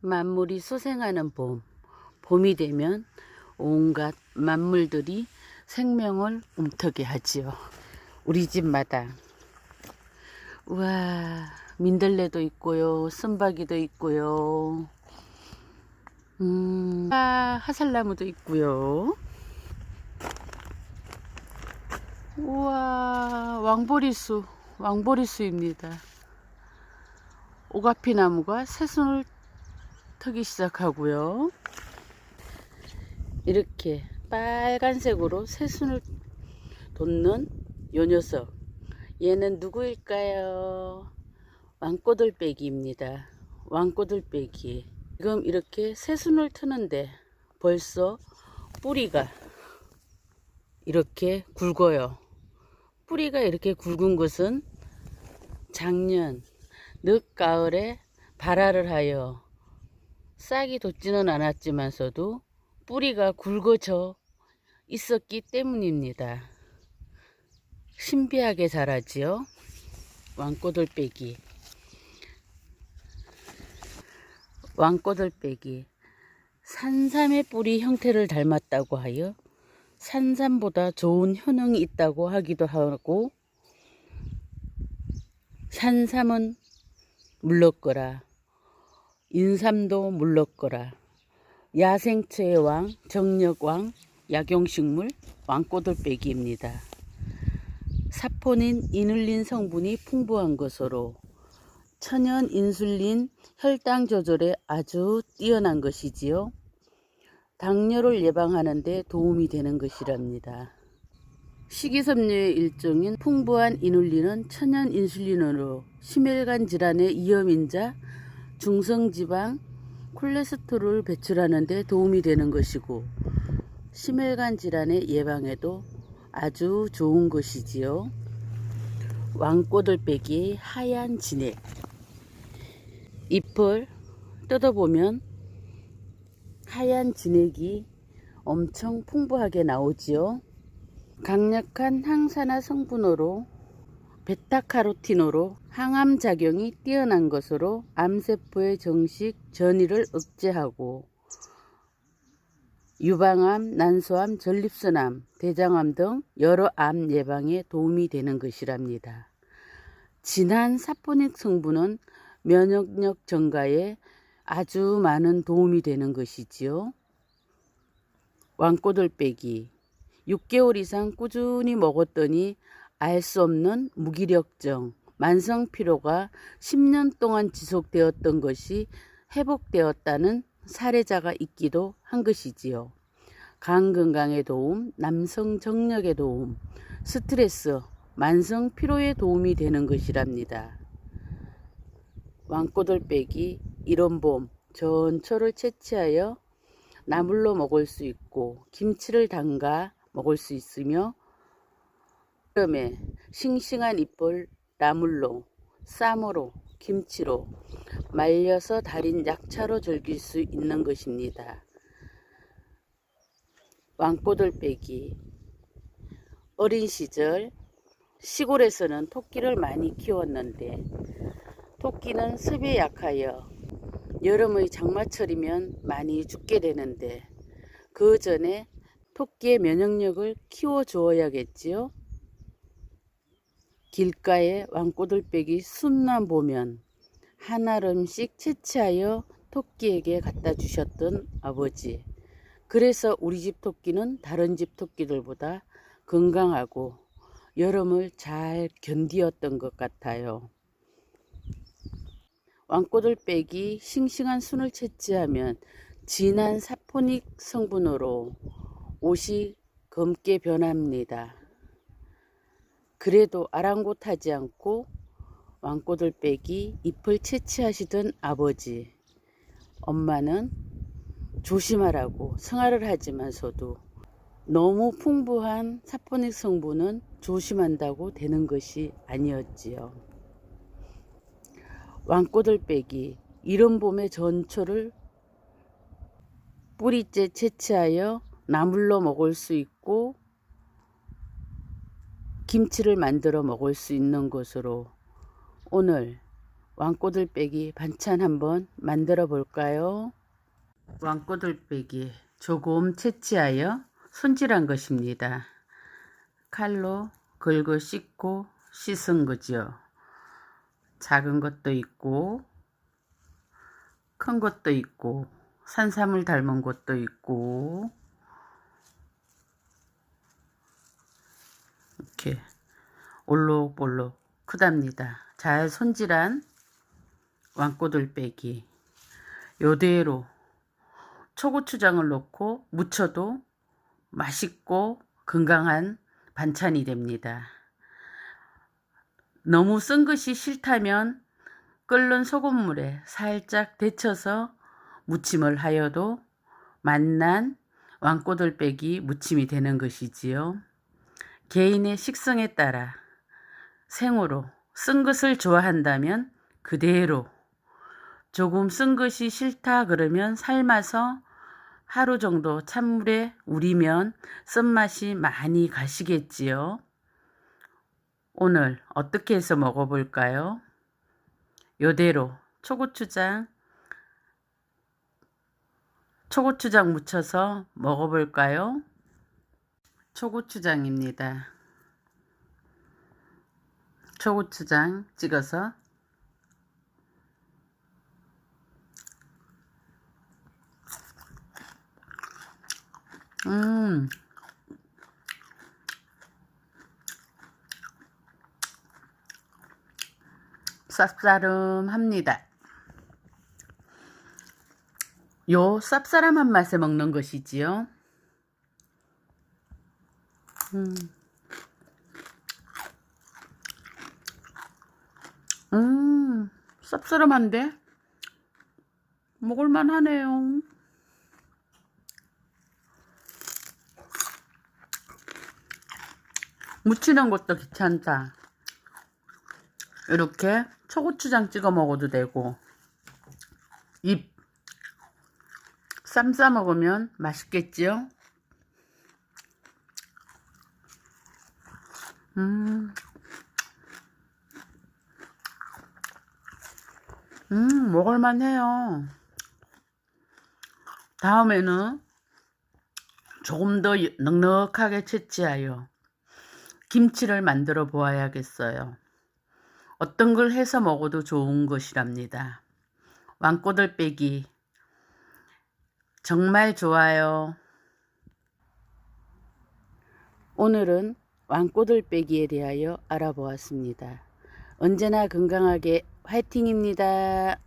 만물이 소생하는 봄. 봄이 되면 온갖 만물들이 생명을 움트게 하지요. 우리 집 마당. 우와, 민들레도 있고요. 쓴바기도 있고요. 음, 아, 하살나무도 있고요. 우와, 왕보리수, 왕보리수입니다. 오가피 나무가 새순을 트기 시작하고요. 이렇게 빨간색으로 새순을 돋는 요 녀석. 얘는 누구일까요? 왕꼬들빼기입니다. 왕꼬들빼기. 지금 이렇게 새순을 트는데 벌써 뿌리가 이렇게 굵어요. 뿌리가 이렇게 굵은 것은 작년 늦가을에 발화를 하여 싹이 돋지는 않았지만서도 뿌리가 굵어져 있었기 때문입니다. 신비하게 자라지요. 왕꼬들빼기. 왕꼬들빼기. 산삼의 뿌리 형태를 닮았다고 하여 산삼보다 좋은 효능이 있다고 하기도 하고 산삼은 물렀거라 인삼도 물렀거라 야생체의 왕 정력왕 약용식물 왕꼬들빼기입니다. 사포닌 이눌린 성분이 풍부한 것으로 천연 인슐린 혈당 조절에 아주 뛰어난 것이지요. 당뇨를 예방하는 데 도움이 되는 것이랍니다. 식이섬유의 일종인 풍부한 이눌린은 천연 인슐린으로 심혈관 질환의 위험인자, 중성지방, 콜레스테롤을 배출하는 데 도움이 되는 것이고 심혈관 질환의 예방에도 아주 좋은 것이지요. 왕꼬들빼기의 하얀 진액 잎을 뜯어보면 하얀 진액이 엄청 풍부하게 나오지요. 강력한 항산화 성분으로 베타카로틴으로 항암 작용이 뛰어난 것으로 암세포의 정식 전이를 억제하고 유방암, 난소암, 전립선암, 대장암 등 여러 암 예방에 도움이 되는 것이랍니다. 진한 사포닉 성분은 면역력 증가에 아주 많은 도움이 되는 것이지요. 왕꼬들빼기 6개월 이상 꾸준히 먹었더니 알 수 없는 무기력증, 만성 피로가 10년 동안 지속되었던 것이 회복되었다는 사례자가 있기도 한 것이지요. 간 건강에 도움, 남성 정력에 도움, 스트레스, 만성 피로에 도움이 되는 것이랍니다. 왕꼬들빼기 이런 봄 전초를 채취하여 나물로 먹을 수 있고 김치를 담가 먹을 수 있으며 여름에 싱싱한 잎을 나물로 쌈으로 김치로 말려서 달인 약차로 즐길 수 있는 것입니다. 왕꼬들빼기 어린 시절 시골에서는 토끼를 많이 키웠는데 토끼는 습에 약하여 여름의 장마철이면 많이 죽게 되는데 그 전에 토끼의 면역력을 키워 주어야겠지요. 길가에 왕꼬들빼기 순만 보면 한 알음씩 채취하여 토끼에게 갖다 주셨던 아버지. 그래서 우리 집 토끼는 다른 집 토끼들보다 건강하고 여름을 잘 견디었던 것 같아요. 왕꼬들빼기 싱싱한 순을 채취하면 진한 사포닉 성분으로 옷이 검게 변합니다. 그래도 아랑곳하지 않고 왕꼬들 빼기 잎을 채취하시던 아버지, 엄마는 조심하라고 생활을 하지만서도 너무 풍부한 사포닉 성분은 조심한다고 되는 것이 아니었지요. 왕꼬들빼기 이런 봄의 전초를 뿌리째 채취하여 나물로 먹을 수 있고 김치를 만들어 먹을 수 있는 것으로 오늘 왕꼬들빼기 반찬 한번 만들어 볼까요? 왕꼬들빼기 조금 채취하여 손질한 것입니다. 칼로 긁어 씻고 씻은 거지요. 작은 것도 있고 큰 것도 있고 산삼을 닮은 것도 있고 이렇게 올록볼록 크답니다. 잘 손질한 왕꼬들빼기 요대로 초고추장을 넣고 무쳐도 맛있고 건강한 반찬이 됩니다. 너무 쓴 것이 싫다면 끓는 소금물에 살짝 데쳐서 무침을 하여도 맛난 왕꼬들빼기 무침이 되는 것이지요. 개인의 식성에 따라 생으로 쓴 것을 좋아한다면 그대로 조금 쓴 것이 싫다 그러면 삶아서 하루 정도 찬물에 우리면 쓴맛이 많이 가시겠지요. 오늘 어떻게 해서 먹어볼까요? 요대로 초고추장 초고추장 묻혀서 먹어볼까요? 초고추장입니다. 초고추장 찍어서 음 쌉싸름합니다. 요 쌉싸름한 맛에 먹는 것이지요. 음. 음, 쌉싸름한데? 먹을만 하네요. 무치는 것도 귀찮다. 이렇게 초고추장 찍어 먹어도 되고, 잎, 쌈싸 먹으면 맛있겠지요? 음. 음, 먹을만 해요. 다음에는 조금 더 넉넉하게 채취하여 김치를 만들어 보아야겠어요. 어떤 걸 해서 먹어도 좋은 것이랍니다. 왕꼬들 빼기. 정말 좋아요. 오늘은 왕꼬들 빼기에 대하여 알아보았습니다. 언제나 건강하게 화이팅입니다.